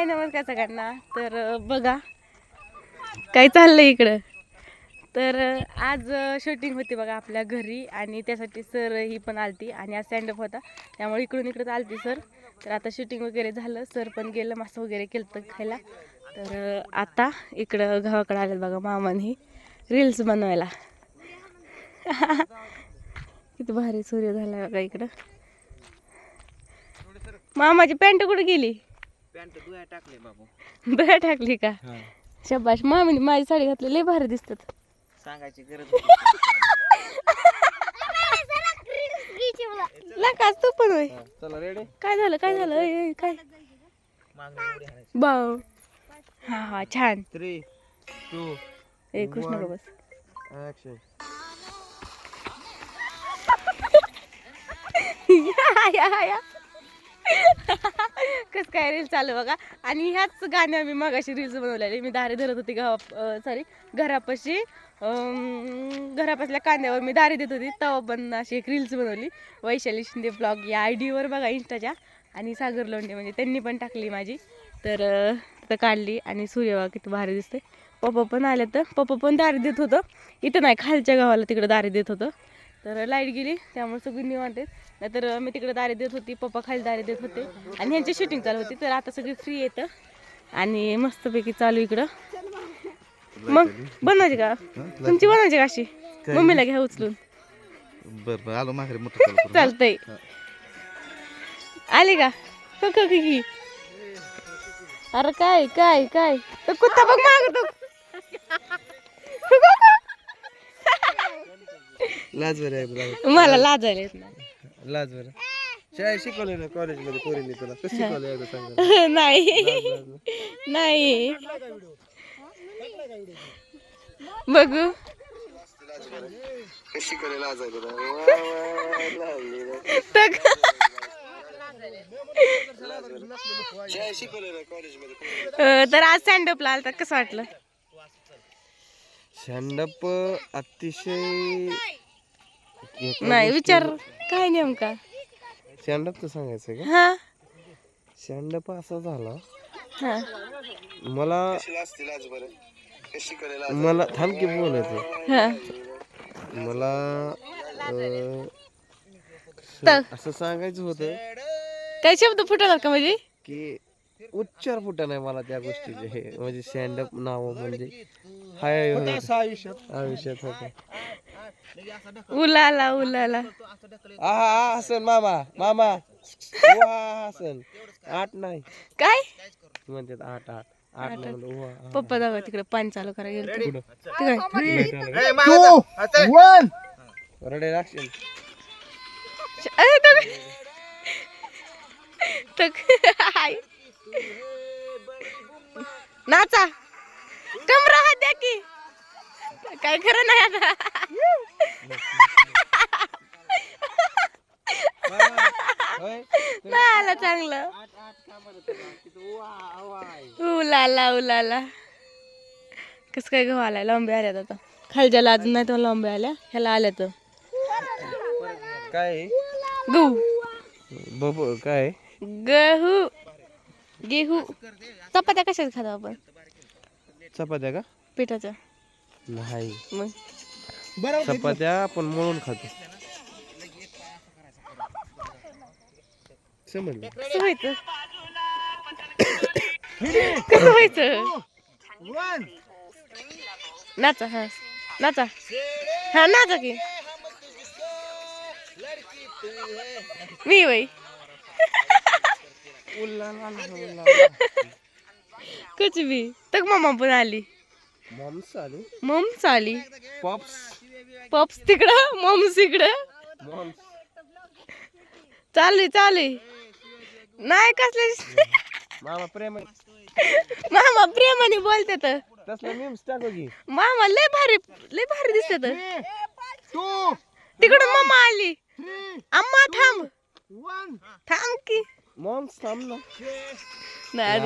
हाय नमस्कार सगळ्यांना. तर बघा काय चाललंय इकडं? तर आज शूटिंग होती बघा आपल्या घरी आणि त्यासाठी सर ही पण आलती आणि आज स्टँडअप होता. त्यामुळे इकडून इकडं आलती सर तर आता शूटिंग वगैरे झालं. सर पण गेलं मासं वगैरे केलं तर खायला. तर आता इकडं गावाकडे आलं बघा मामाने रील्स बनवायला. किती भारी सूर्य झाला बघा इकडं. मामाची पॅन्ट कुठे गेली? पॅन्ट दुया टाकले बाबू. दया टाकली का? शबाश. मामीने माझी साडी घातली लय भारी दिसतात. सांगायची गरज लाकाच तू पण होय. चला रेडी काय झालं काय झालं? काय? बाव. हा हा छान. थ्री टू ए कृष्ण गं बस ऍक्शन या, या, या. कस काय रील चालू बघा. आणि ह्याच गाण्या मी मगाशी रील्स बनवलेली. मी दारी धरत होती गावा सॉरी घरापाशी. घरापासल्या कांद्यावर मी दारी देत होती. तव पण अशी एक रील्स बनवली. वैशाली शिंदे ब्लॉग या आय डीवर बघा इंस्टाच्या आणि सागर लोंढे म्हणजे त्यांनी पण टाकली माझी. तर अं, तिथं काढली. आणि सूर्यबाग किती भारी दिसते पप्पा पण आले तर पप्पा पण दारी देत होतं. इथं नाही खालच्या गावाला तिकडं दारी देत होतं. तर लाइट गेली त्यामुळे सगळी निवांत आहेत. नाहीतर मी तिकडे दारे देत होती पप्पा खाली दारे देत होते. आणि ह्यांची शूटिंग चालू होती तर आता सगळी फ्री येतं आणि मस्तपैकी चालू इकडं. मग बनवायची का? तुमची बनवायची का अशी? मम्मीला घ्या उचलून. बर बर आलो माघारी मोठं. चालतंय. आली का? का अरे काय काय काय? कुत्ता बघ मागतो लाज बरं आहे लाज मला लाजायला येत नाही लाज बरं. शाळेत शिकवले ना कॉलेजमध्ये पोरींनी तुला? कसं शिकवलं एकदा सांगा नाही. नाही. बघू. कशी करेल आज आहे तुला? तर शाळेत शिकवले ना कॉलेजमध्ये अं, तर आज सँडअपला आलता कसं वाटलं? शंडप अतिशय नाही विचार. काय नेमका? शंडप तर सांगायचं का? हा. शंडप असा झाला. हा. असतील मला आज बरं कशी करेल मला थांब की बोलायचं. हा. मला अं, तर. असं सांगायचं होतं काय शब्द फुटला का म्हणजे? की उच्चार फुटा नाही मला त्या गोष्टीचे. हे म्हणजे स्टँडअप नाव म्हणजे हाय आयुष्यात. आयुष्यात होतं. उलाला उलाला आहा हसन मामा मामा. हसन. आठ नाही. काय? म्हणतात आठ आठ. पप्पा जागा तिकडे पाणी चालू करा गेलो? तिकडे. रडे हाय. नाचा. कमरा हात द्या की. काय खरं नाही आता. नाही आला चांगलं. उलाला उलाला. कस काय गहू आलाय? लांबे आल्यात आता. खालच्याला अजून नाही तर लांबे आल्या. ह्याला आल्या तर काय गहू. बब काय गहू. गेहू. चपात्या कशात खातो आपण? चपात्या का? पिठाच्या. नाही. मग? चपात्या आपण मळून खातो. समजलं? कसं व्हायचं? कसं व्हायचं? नाचा हा. नाचा. हा नाचा की. मी वय कुछ भी तक मामा पण आली. मॉम्स आले. मम्स आली. पॉप्स. पप्स तिकडं मम्स इकडं. मॉम्स. चालू चालू नाही कसले? मामा प्रेम मामा प्रेमाने बोलते तर तसलं मीम्स टाकू की. मामा लय भारी लय भारी दिसत तिकडून मामा आली. अम्मा थांब. थांब की. मॉम्स थांब ना. नाही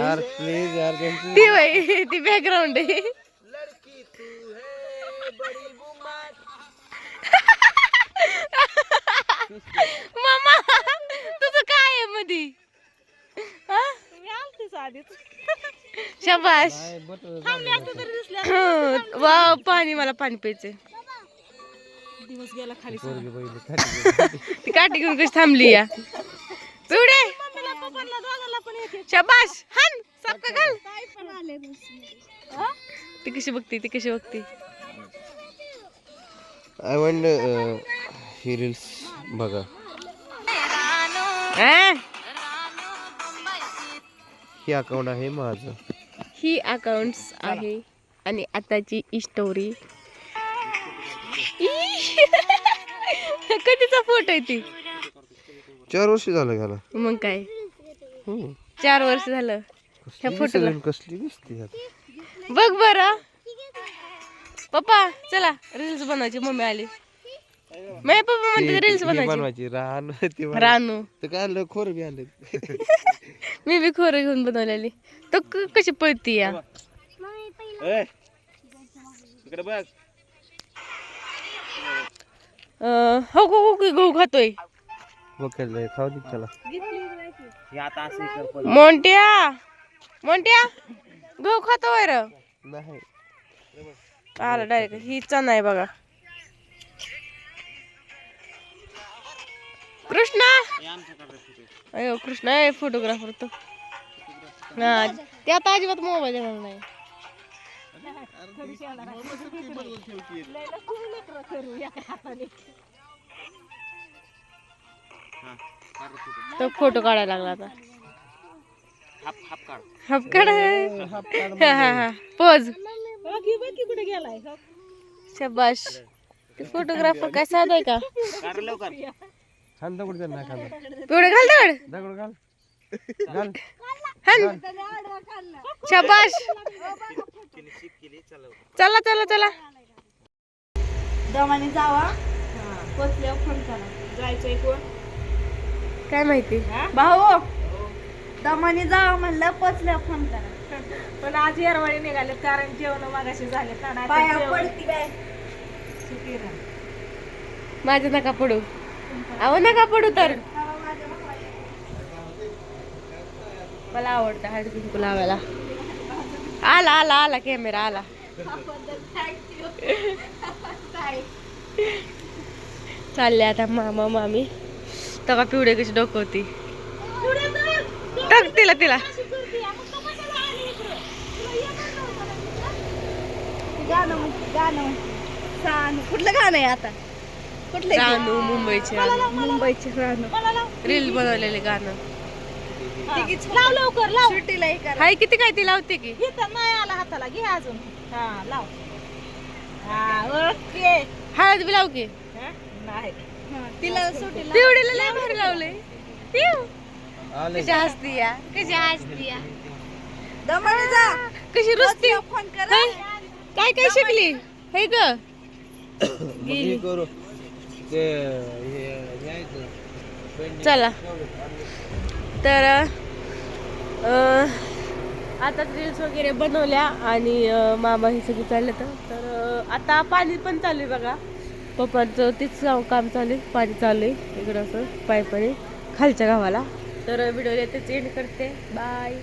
ती वय ती बॅकग्राऊंड आहे. मामा तुझं काय आहे मधी? हा? शाबाश वा पाणी मला पाणी प्यायचंय. खाली गेली. ती काठी घेऊन कशी थांबली या? पिवडे शाबाश हान सापका घाल. ती कशी बघते ती कशी बघते? आय वंड ही रील्स बघा? हे अकाउंट आहे माझं. ही अकाउंट आहे आणि आताची स्टोरी कधीचा फोटो आहे ती? चार वर्ष झालं घ्याला मग काय? हम्म. चार वर्ष झालं. ह्या फोटोला दिसेल, कसली दिसते. बघ बर. पप्पा चला. रील्स बनवायची मम्मी आली. मी पप्पा म्हणते रील्स ती बनवायची बनवायची रान ती बनवायची. रानू. तर काय आलं खोर बी आलं मी बी खोरं घेऊन बनवलेली. तो क- कशी पळती या? अं, हो गो गो गहू खातोय. मग काय खाऊ दे चला मोंट्या मोंट्या गहू खातोय र नाही. आला डायरेक्ट ही चण आहे बघा. कृष्णा? अयो कृष्णा आहे फोटोग्राफर तो. हा ते आता अजिबात मोबाईल देणार नाही. तो फोटो काढायला लागला आता. हाफ काढ. हा हा हा. पोज. शबाश ते फोटोग्राफर काय साधा आहे का? नाही खांदा पिवळे घाल दगड. दगड घाल. घाल. हन शबाश चला चला चला. दमाने जावा. पोचल्यावर फोन करा. जायचंय कोण? काय माहिती? भाऊ. दमाने जावा म्हणलं पोचल्यावर फोन करा. पण आज येरवाळी निघाले कारण जेवण मागाशी झाले पाया पडती काय माझं नका पडू. अहो नका पडू तर. मला आवडतं हळदी कुंकू लावायला. आला आला आला कॅमेरा आला. चालले आता मामा मामी. तवा पिवडे कशी डोकवती. टाक तिला तिला. गाणं गाणं. कुठलं गाणं आहे आता? कुठलं? रानू मुंबईचे मुंबईचे गाणं. रील बनवलेले गाणं. लाव लवकर लाव. सुट्टीला हे करा. हाय किती काय ती लावते की? इथं नाही आला हाताला. घे अजून. हा लाव. हा ओके. हळद बी लाव की. हा, नाही. हा, तिला सुट्टीला पिवडीला लय भारी लावले कशी हसती या. कशी हसती या. दमाने जा. कशी रुसती. फोन करा? काय काय शिकली? हे ग. मग चला. तर आता रील्स वगैरे बनवल्या आणि मामा हे सगळं चाललं तर. तर आता पाणी पण चालू आहे बघा. पप्पांचं तेच काम काम चालू आहे. पाणी चालू आहे. इकडं असं पायपाने खालच्या गावाला. तर व्हिडिओ येतेच एंड करते. बाय.